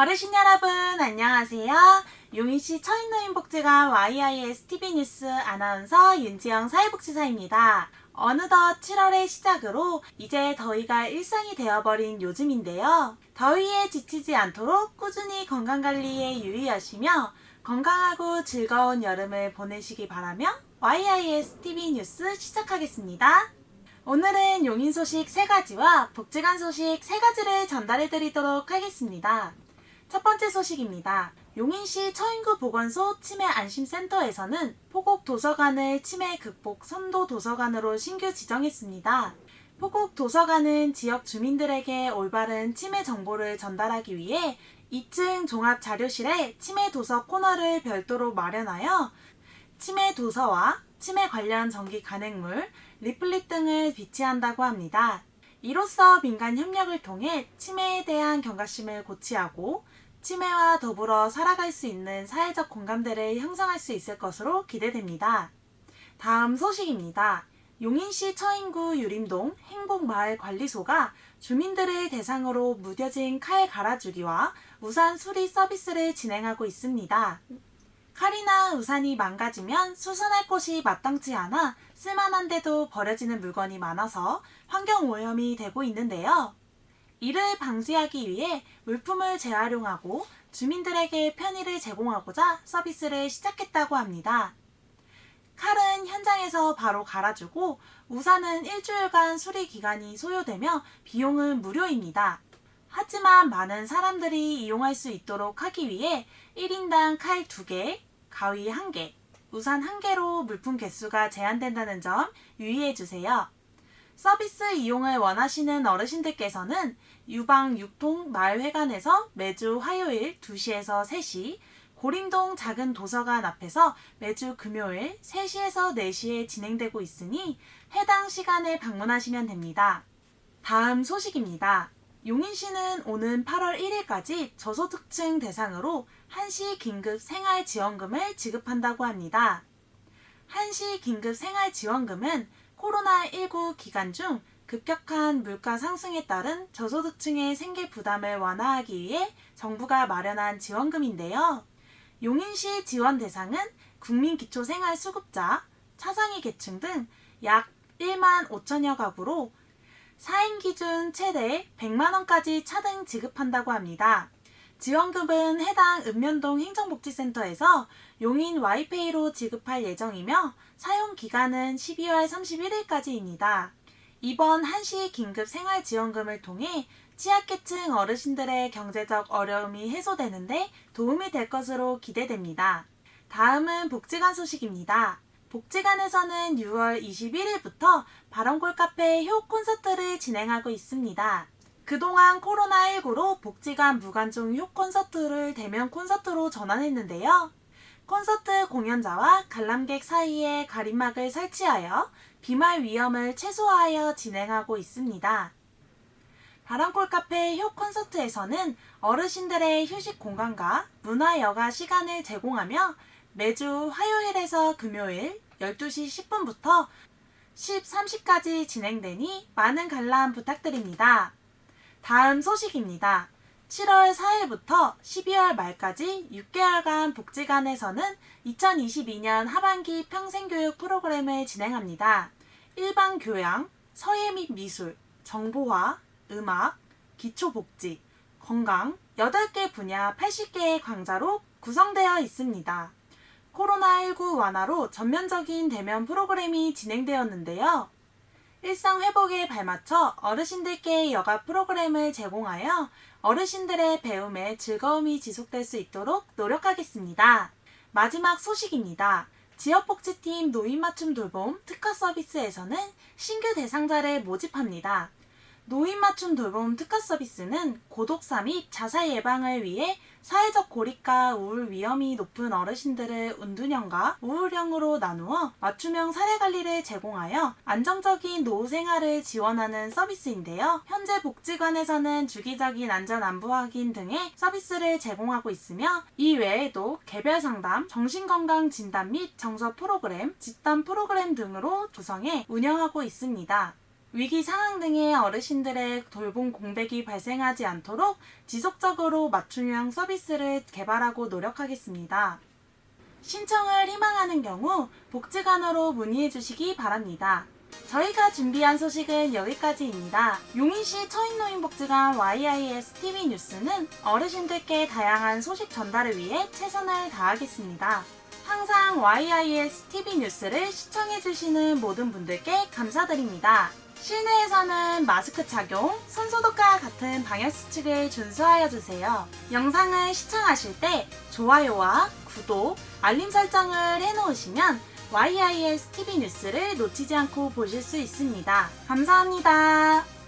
어르신 여러분 안녕하세요. 용인시 처인노인복지관 YIS TV뉴스 아나운서 윤지영 사회복지사입니다. 어느덧 7월의 시작으로 이제 더위가 일상이 되어버린 요즘인데요. 더위에 지치지 않도록 꾸준히 건강관리에 유의하시며 건강하고 즐거운 여름을 보내시기 바라며 YIS TV뉴스 시작하겠습니다. 오늘은 용인 소식 3가지와 복지관 소식 3가지를 전달해 드리도록 하겠습니다. 첫 번째 소식입니다. 용인시 처인구 보건소 치매 안심센터에서는 포곡 도서관을 치매 극복 선도 도서관으로 신규 지정했습니다. 포곡 도서관은 지역 주민들에게 올바른 치매 정보를 전달하기 위해 2층 종합 자료실에 치매 도서 코너를 별도로 마련하여 치매 도서와 치매 관련 전기 간행물, 리플릿 등을 비치한다고 합니다. 이로써 민간 협력을 통해 치매에 대한 경각심을 고취하고 치매와 더불어 살아갈 수 있는 사회적 공감대를 형성할 수 있을 것으로 기대됩니다. 다음 소식입니다. 용인시 처인구 유림동 행복마을관리소가 주민들을 대상으로 무뎌진 칼 갈아주기와 우산 수리 서비스를 진행하고 있습니다. 칼이나 우산이 망가지면 수선할 곳이 마땅치 않아 쓸만한데도 버려지는 물건이 많아서 환경오염이 되고 있는데요. 이를 방지하기 위해 물품을 재활용하고 주민들에게 편의를 제공하고자 서비스를 시작했다고 합니다. 칼은 현장에서 바로 갈아주고 우산은 일주일간 수리 기간이 소요되며 비용은 무료입니다. 하지만 많은 사람들이 이용할 수 있도록 하기 위해 1인당 칼 2개, 가위 1개, 우산 1개로 물품 개수가 제한된다는 점 유의해 주세요. 서비스 이용을 원하시는 어르신들께서는 유방 6통 마을회관에서 매주 화요일 2시에서 3시, 고림동 작은 도서관 앞에서 매주 금요일 3시에서 4시에 진행되고 있으니 해당 시간에 방문하시면 됩니다. 다음 소식입니다. 용인시는 오는 8월 1일까지 저소득층 대상으로 한시 긴급 생활 지원금을 지급한다고 합니다. 한시 긴급 생활 지원금은 코로나19 기간 중 급격한 물가 상승에 따른 저소득층의 생계 부담을 완화하기 위해 정부가 마련한 지원금인데요. 용인시 지원 대상은 국민기초생활수급자, 차상위 계층 등 약 1만 5천여 가구로 4인 기준 최대 100만원까지 차등 지급한다고 합니다. 지원금은 해당 읍면동 행정복지센터에서 용인 와이페이로 지급할 예정이며 사용 기간은 12월 31일까지입니다. 이번 한시 긴급 생활지원금을 통해 취약계층 어르신들의 경제적 어려움이 해소되는데 도움이 될 것으로 기대됩니다. 다음은 복지관 소식입니다. 복지관에서는 6월 21일부터 바람골 카페 효 콘서트를 진행하고 있습니다. 그동안 코로나19로 복지관 무관중 효 콘서트를 대면 콘서트로 전환했는데요. 콘서트 공연자와 관람객 사이에 가림막을 설치하여 비말 위험을 최소화하여 진행하고 있습니다. 바람골 카페 효 콘서트에서는 어르신들의 휴식 공간과 문화 여가 시간을 제공하며 매주 화요일에서 금요일 12시 10분부터 10.30까지 진행되니 많은 관람 부탁드립니다. 다음 소식입니다. 7월 4일부터 12월 말까지 6개월간 복지관에서는 2022년 하반기 평생교육 프로그램을 진행합니다. 일반 교양, 서예 및 미술, 정보화, 음악, 기초복지, 건강 8개 분야 80개의 강좌로 구성되어 있습니다. 코로나19 완화로 전면적인 대면 프로그램이 진행되었는데요. 일상 회복에 발맞춰 어르신들께 여가 프로그램을 제공하여 어르신들의 배움에 즐거움이 지속될 수 있도록 노력하겠습니다. 마지막 소식입니다. 지역복지팀 노인맞춤 돌봄 특화 서비스에서는 신규 대상자를 모집합니다. 노인 맞춤 돌봄 특화 서비스는 고독사 및 자살 예방을 위해 사회적 고립과 우울 위험이 높은 어르신들을 운둔형과 우울형으로 나누어 맞춤형 사례 관리를 제공하여 안정적인 노후 생활을 지원하는 서비스인데요. 현재 복지관에서는 주기적인 안전 안부 확인 등의 서비스를 제공하고 있으며 이 외에도 개별 상담, 정신건강 진단 및 정서 프로그램, 집단 프로그램 등으로 조성해 운영하고 있습니다. 위기 상황 등의 어르신들의 돌봄 공백이 발생하지 않도록 지속적으로 맞춤형 서비스를 개발하고 노력하겠습니다. 신청을 희망하는 경우 복지관으로 문의해 주시기 바랍니다. 저희가 준비한 소식은 여기까지입니다. 용인시 처인노인복지관 YIS TV 뉴스는 어르신들께 다양한 소식 전달을 위해 최선을 다하겠습니다. 항상 YIS TV 뉴스를 시청해주시는 모든 분들께 감사드립니다. 실내에서는 마스크 착용, 손소독과 같은 방역수칙을 준수하여 주세요. 영상을 시청하실 때 좋아요와 구독, 알림 설정을 해놓으시면 YIS TV 뉴스를 놓치지 않고 보실 수 있습니다. 감사합니다.